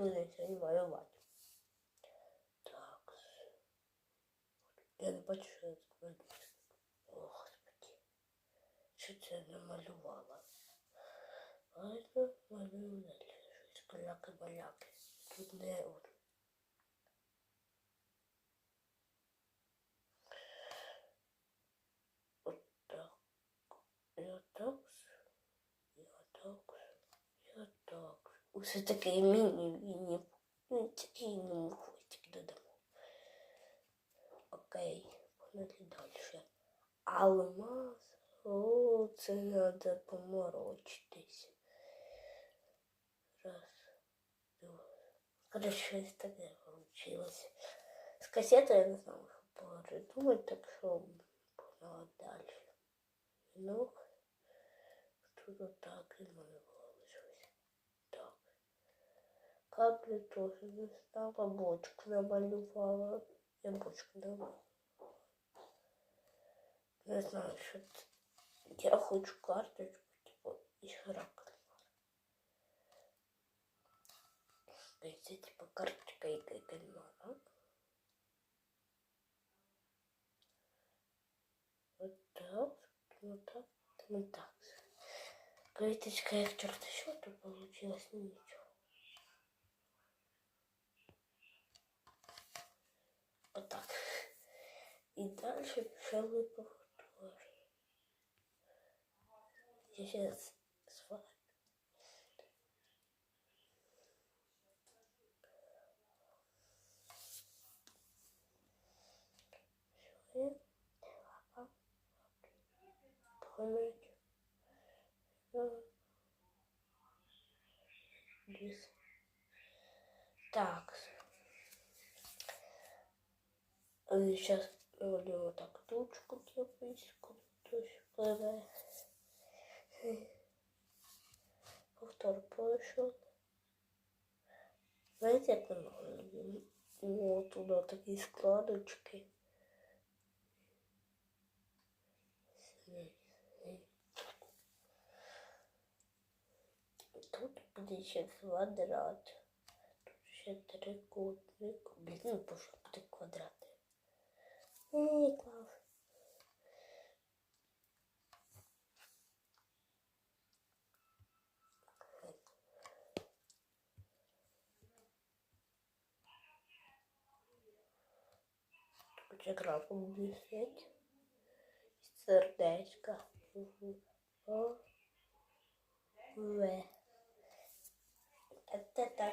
будемо сьогодні малювати. Так. Я не бачу, що я тут. О, Господи. Що це я намалювала? Ладно, малюю далі. Щось каляки-баляки. Тут не. От так. Усе таке міні-міні. Ну, такий міні хвостик додамо. Окей, погнали далі. Алмаз. О, це треба поморочитись. Раз, два. Короче, щось таке получилось. З касети я не знаю, що придумати, так що погнали далі. Ну, тут отак і малювали щось. Каплі теж не стала, бочку намалювала. Я бочку намалювала. Не знаю, що це. Я хочу карточку, типу, із характером. Це типу карточка і кальмара. Вот так, вот так, вот так. Клеточка як черта счету получилось, ну ничего. И дальше пошел повтор. Я сейчас с вами. Лис. Так. Сейчас вот так тучку кепочку. Повтор пошел. Знаете, як ми Вот туда такие складочки. Тут буде ще квадрат. Тут ще трикутник. Ну буде квадрати. Ні, клас. Тут якраз висить. Сердечко. В. Та-та-та-та.